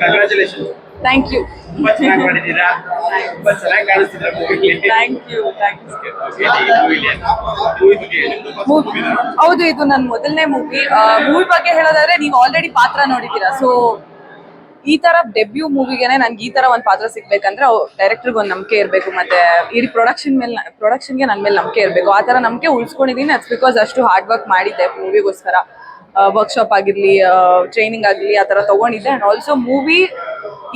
Congratulation thank you ತುಂಬಾ ಚೆನ್ನಾಗಿ ಮಾಡಿದ್ದೀರಾ? ತುಂಬಾ ಚೆನ್ನಾಗಿ ಕಾಣಿಸ್ತಿದ್ರ ಥ್ಯಾಂಕ್ ಯು ಥ್ಯಾಂಕ್ ಯು ಹೌದು ಇದು ನನ್ನ ಮೊದಲನೇ ಮೂವಿ ಮೂವಿ ಬಗ್ಗೆ ಹೇಳೋದಾದ್ರೆ ನೀವು ಆಲ್ರೆಡಿ ಪಾತ್ರ ನೋಡಿದ್ದೀರಾ. ಸೊ ಈ ತರ ಡೆಬ್ಯೂ ಮೂವಿಗೆನೆ ನನ್ಗೆ ಈ ತರ ಒಂದು ಪಾತ್ರ ಸಿಗ್ಬೇಕಂದ್ರೆ ಡೈರೆಕ್ಟರ್ಗೆ ಒಂದು ನಂಬಿಕೆ ಇರಬೇಕು ಮತ್ತೆ ಈ ಪ್ರೊಡಕ್ಷನ್ ಮೇಲೆ ಪ್ರೊಡಕ್ಷನ್ಗೆ ನನ್ನ ಮೇಲೆ ನಂಬಿಕೆ ಇರಬೇಕು. ಆ ತರ ನಂಬಿಕೆ ಉಳಿಸ್ಕೊಂಡಿದ್ದೀನಿ ಅಟ್ಸ್ ಬಿಕಾಸ್ ಅಷ್ಟು ಹಾರ್ಡ್ ವರ್ಕ್ ಮಾಡಿದ್ದೆ ಮೂವಿಗೋಸ್ಕರ ವರ್ಕ್ಶಾಪ್ ಆಗಿರ್ಲಿ ಟ್ರೈನಿಂಗ್ ಆಗಲಿ ಆ ಥರ ತಗೊಂಡಿದ್ದೆ. ಅಂಡ್ ಆಲ್ಸೋ ಮೂವಿ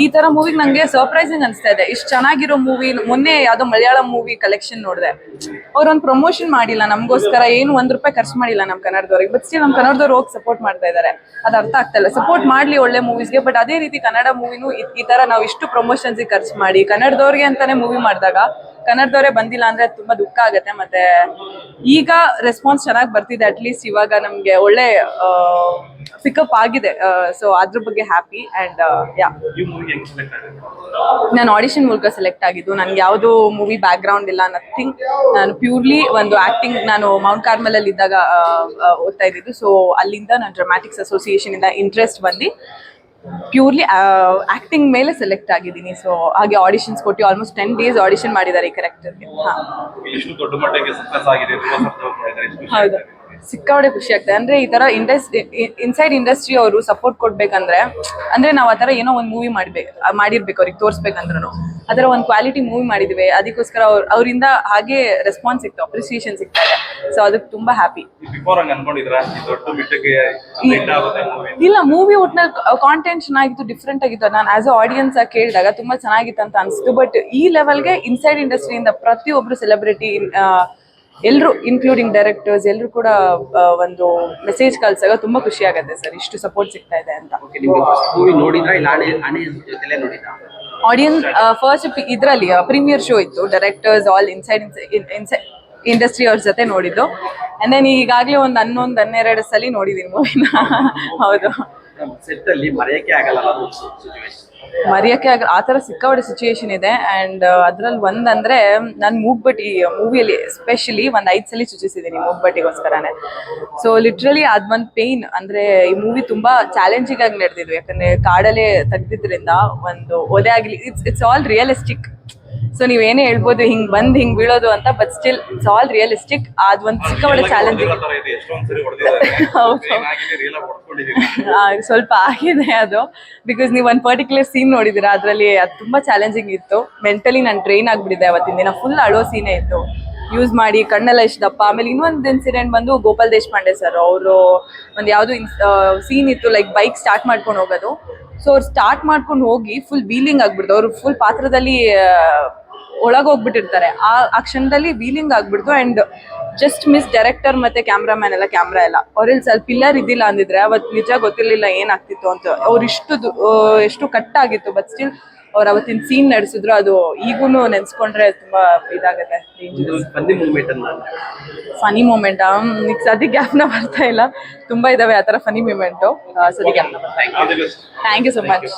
ಈ ತರ ಮೂವಿಗೆ ನಂಗೆ ಸರ್ಪ್ರೈಸಿಂಗ್ ಅನಿಸ್ತಾ ಇದೆ. ಇಷ್ಟು ಚೆನ್ನಾಗಿರೋ ಮೂವಿ ಮೊನ್ನೆ ಯಾವ್ದೋ ಮಲಯಾಳಂ ಮೂವಿ ಕಲೆಕ್ಷನ್ ನೋಡಿದೆ. ಅವ್ರೊಂದು ಪ್ರಮೋಷನ್ ಮಾಡಿಲ್ಲ, ನಮಗೋಸ್ಕರ ಏನು ಒಂದ್ ರೂಪಾಯಿ ಖರ್ಚು ಮಾಡಿಲ್ಲ ನಮ್ಮ ಕನ್ನಡದವ್ರಿಗೆ. ಬಟ್ ಸ್ಟಿಲ್ ನಮ್ಮ ಕನ್ನಡದವ್ರು ಹೋಗಿ ಸಪೋರ್ಟ್ ಮಾಡ್ತಾ ಇದ್ದಾರೆ ಅದು ಅರ್ಥ ಆಗ್ತಾ ಇಲ್ಲ. ಸಪೋರ್ಟ್ ಮಾಡ್ಲಿ ಒಳ್ಳೆ ಮೂವೀಸ್ಗೆ ಬಟ್ ಅದೇ ರೀತಿ ಕನ್ನಡ ಮೂವಿನೂ ಈ ತರ ನಾವು ಇಷ್ಟು ಪ್ರಮೋಷನ್ಸ್ ಖರ್ಚು ಮಾಡಿ, ಕನ್ನಡದವ್ರಿಗೆ ಅಂತಾನೆ ಮೂವಿ ಮಾಡಿದಾಗ ಕನ್ನಡದವರೇ ಬಂದಿಲ್ಲ ಅಂದ್ರೆ ತುಂಬಾ ದುಃಖ ಆಗುತ್ತೆ. ಮತ್ತೆ ಈಗ ರೆಸ್ಪಾನ್ಸ್ ಚೆನ್ನಾಗಿ ಬರ್ತಿದೆ ಅಟ್ಲೀಸ್ಟ್ ಇವಾಗ ನಮ್ಗೆ ಒಳ್ಳೆ ಪಿಕಪ್ ಆಗಿದೆ. ಸೊ ಅದ್ರ ಬಗ್ಗೆ ಹ್ಯಾಪಿ ಅಂಡ್ ಯಾ ನಾನು ಆಡಿಷನ್ ಮೂಲಕ ಸೆಲೆಕ್ಟ್ ಆಗಿದ್ದು ನನ್ಗೆ ಯಾವುದು ಮೂವಿ ಬ್ಯಾಕ್ ಗ್ರೌಂಡ್ ಇಲ್ಲ ನಥಿಂಗ್ ನಾನು ಪ್ಯೂರ್ಲಿ ಒಂದು ಆಕ್ಟಿಂಗ್ ನಾನು ಮೌಂಟ್ ಕಾರ್ಮಲ್ ಅಲ್ಲಿ ಇದ್ದಾಗ ಓದ್ತಾ ಇದ್ದಿದ್ದು. ಸೊ ಅಲ್ಲಿಂದ ನಾನು ಡ್ರಾಮ್ಯಾಟಿಕ್ಸ್ ಅಸೋಸಿಯೇಷನ್ ಇಂದ ಇಂಟ್ರೆಸ್ಟ್ ಬಂದು ಪ್ಯೂರ್ಲಿ ಆಕ್ಟಿಂಗ್ ಮೇಲೆ ಸೆಲೆಕ್ಟ್ ಆಗಿದ್ದೀನಿ. ಸೊ ಹಾಗೆ ಆಡಿಷನ್ಸ್ ಕೊಟ್ಟು ಆಲ್ಮೋಸ್ಟ್ ಟೆನ್ ಡೇಸ್ ಆಡಿಷನ್ ಮಾಡಿದ್ದಾರೆ ಈ ಖುಷಿ ಹೌದು. ಸಿಕ್ಕಾಪಟ್ಟೆ ಖುಷಿ ಆಗ್ತದೆ. ಅಂದ್ರೆ ಈ ತರ ಇಂಡಸ್ಟ್ರಿ ಇನ್ಸೈಡ್ ಇಂಡಸ್ಟ್ರಿ ಅವರು ಸಪೋರ್ಟ್ ಕೊಡ್ಬೇಕಂದ್ರೆ ಅಂದ್ರೆ ನಾವು ಆ ತರ ಏನೋ ಒಂದು ಮೂವಿ ಮಾಡ್ಬೇಕು ಮಾಡಿರ್ಬೇಕು ಅವ್ರಿಗೆ ತೋರಿಸ್ಬೇಕಂದ್ರೂ ಅದರ ಒಂದು ಕ್ವಾಲಿಟಿ ಮೂವಿ ಮಾಡಿದ್ವಿ. ಅದಕ್ಕೋಸ್ಕರ ಅವ್ರ ಅವರಿಂದ ಹಾಗೆ ರೆಸ್ಪಾನ್ಸ್ ಸಿಕ್ತು ಅಪ್ರಿಸಿಯೇಷನ್ ಸಿಗ್ತಾ ಇದೆ. ಸೊ ಅದಕ್ಕೆ ತುಂಬಾ ಹ್ಯಾಪಿ ಇಲ್ಲ ಮೂವಿ ಒಟ್ನಲ್ಲಿ ಕಾಂಟೆಂಟ್ ಚೆನ್ನಾಗಿತ್ತು ಡಿಫ್ರೆಂಟ್ ಆಗಿತ್ತು. ನಾನು ಆಸ್ ಅ ಆಡಿಯನ್ಸ್ ಆಗಿ ಕೇಳಿದಾಗ ತುಂಬಾ ಚೆನ್ನಾಗಿತ್ತು ಅಂತ ಅನಿಸ್ತು. ಬಟ್ ಈ ಲೆವೆಲ್ಗೆ ಇನ್ಸೈಡ್ ಇಂಡಸ್ಟ್ರಿಯಿಂದ ಪ್ರತಿಯೊಬ್ಬರು ಸೆಲೆಬ್ರಿಟಿ ಎಲ್ಲರೂ ಇನ್ಕ್ಲೂಡಿಂಗ್ ಡೈರೆಕ್ಟರ್ಸ್ ಎಲ್ಲರೂ ಕೂಡ ಒಂದು ಮೆಸೇಜ್ ಕಳ್ಸಾಗ ತುಂಬಾ ಖುಷಿ ಆಗುತ್ತೆ ಸರ್. ಇಷ್ಟು ಸಪೋರ್ಟ್ ಸಿಗ್ತಾ ಇದೆ ಅಂತ. ಆಡಿಯನ್ಸ್ ಫಸ್ಟ್ ಇದರಲ್ಲಿ ಪ್ರೀಮಿಯರ್ ಶೋ ಇತ್ತು. Directors all inside inside industry ಅವ್ರ ಜೊತೆ ನೋಡಿದ್ದು. ಅಂಡ್ ದೆನ್ ಈಗಾಗಲೇ ಒಂದು ಹನ್ನೊಂದು, ಹನ್ನೆರಡು ಸಲ ನೋಡಿದ್ದೀನಿ ಮೂವಿನ ಹೌದು. ಸೆಟ್ ಅಲ್ಲಿ ಮರೆಯಕ್ಕೆ ಆಗಲ್ಲ ತರ ಮರೆಯಕ್ಕೆ ಆಗ ಆ ಥರ ಸಿಕ್ಕಾಪಟ್ಟೆ ಸಿಚುಯೇಷನ್ ಇದೆ. ಅಂಡ್ ಅದ್ರಲ್ಲಿ ಒಂದಂದ್ರೆ, ನಾನು ಮೂಗ್ಬಟ್ಟಿ ಮೂವಿಯಲ್ಲಿ ಎಸ್ಪೆಷಲಿ ಒಂದು ಐದು ಸಲ ಸೂಚಿಸಿದ್ದೀನಿ ಮೂಗ್ಬಟ್ಟಿಗೋಸ್ಕರನೇ ಸೊ ಲಿಟ್ರಲಿ ಅದ್ ಒಂದು ಪೇಯ್ನ್ ಅಂದ್ರೆ ಈ ಮೂವಿ ತುಂಬಾ ಚಾಲೆಂಜಿಂಗ್ ಆಗಿ ನಡೆದಿದ್ವಿ. ಯಾಕಂದ್ರೆ ಕಾಡಲ್ಲೇ ತೆಗ್ದಿದ್ರಿಂದ ಒಂದು ಒದೆ ಆಗಲಿ it's it's all realistic so ನೀವೇನೇ ಹೇಳ್ಬೋದು ಹಿಂಗ್ ಬಂದ್ ಹಿಂಗ್ ಬೀಳೋದು ಅಂತ but still it's all realistic ಅದ್ ಒಂದು ಸಿಕ್ಕಾಪಟ್ಟೆ ಚಾಲೆಂಜಿಂಗ್ ಚಾಲೆಂಜ್ ಸ್ವಲ್ಪ ಆಗಿದೆ ಅದು. ಬಿಕಾಸ್ ನೀವು ಒಂದ್ ಪರ್ಟಿಕ್ಯುಲರ್ ಸೀನ್ ನೋಡಿದಿರ ಅದ್ರಲ್ಲಿ ಅದು ತುಂಬಾ ಚಾಲೆಂಜಿಂಗ್ ಇತ್ತು. ಮೆಂಟಲಿ ನಾನು ಟ್ರೈನ್ ಆಗ್ಬಿಟ್ಟಿದೆ ಅವತ್ತಿನ ದಿನ ಫುಲ್ ಅಳೋ ಸೀನೇ ಇತ್ತು. ಯೂಸ್ ಮಾಡಿ ಕಣ್ಣೆಲ್ಲ ಇಷ್ಟು ದಪ್ಪ ಆಮೇಲೆ ಇನ್ನೊಂದು ಇನ್ಸಿಡೆಂಟ್ ಬಂದು ಗೋಪಾಲ್ ದೇಶಪಾಂಡೆ ಸರ್ ಅವರು ಒಂದು ಯಾವುದೋ ಸೀನ್ ಇತ್ತು ಲೈಕ್ ಬೈಕ್ ಸ್ಟಾರ್ಟ್ ಮಾಡ್ಕೊಂಡು ಹೋಗೋದು. ಸೊ ಅವ್ರು ಸ್ಟಾರ್ಟ್ ಮಾಡ್ಕೊಂಡು ಹೋಗಿ ಫುಲ್ ಬೀಲಿಂಗ್ ಆಗ್ಬಿಡ್ತು ಅವ್ರು ಫುಲ್ ಪಾತ್ರದಲ್ಲಿ ಒಳಗೆ ಹೋಗ್ಬಿಟ್ಟಿರ್ತಾರೆ ಆ ಆ ಕ್ಷಣದಲ್ಲಿ ವೀಲಿಂಗ್ ಆಗ್ಬಿಡ್ತು ಅಂಡ್ ಜಸ್ಟ್ ಮಿಸ್ ಡೈರೆಕ್ಟರ್ ಮತ್ತೆ ಕ್ಯಾಮ್ರಾಮ್ಯಾನ್ ಎಲ್ಲ ಕ್ಯಾಮ್ರಾ ಎಲ್ಲ. ಅವ್ರಲ್ಲಿ ಸ್ವಲ್ಪ ಪಿಲ್ಲರ್ ಇದ್ದಿಲ್ಲ ಅಂದಿದ್ರೆ ಅವತ್ತು ನಿಜ ಗೊತ್ತಿರಲಿಲ್ಲ ಏನಾಗ್ತಿತ್ತು ಅಂತ. ಅವ್ರು ಇಷ್ಟು ಎಷ್ಟು ಕಟ್ ಆಗಿತ್ತು ಬಟ್ ಸ್ಟಿಲ್ ಅವ್ರು ಅವತ್ತಿನ ಸೀನ್ ನಡೆಸಿದ್ರು ಅದು ಈಗೂ ನೆನ್ಸ್ಕೊಂಡ್ರೆ ತುಂಬಾ ಇದಾಗತ್ತೆ. ಫನಿ ಮೂಮೆಂಟ್ ಸದ್ಯ ನ ಬರ್ತಾ ಇಲ್ಲ. ತುಂಬಾ ಇದಾವೆ ಆ ಥರ ಫನಿ ಮೂಮೆಂಟು ಸದ್ಯ ಜ್ಞಾಪನ ಬರ್ತಾ all the thank you so much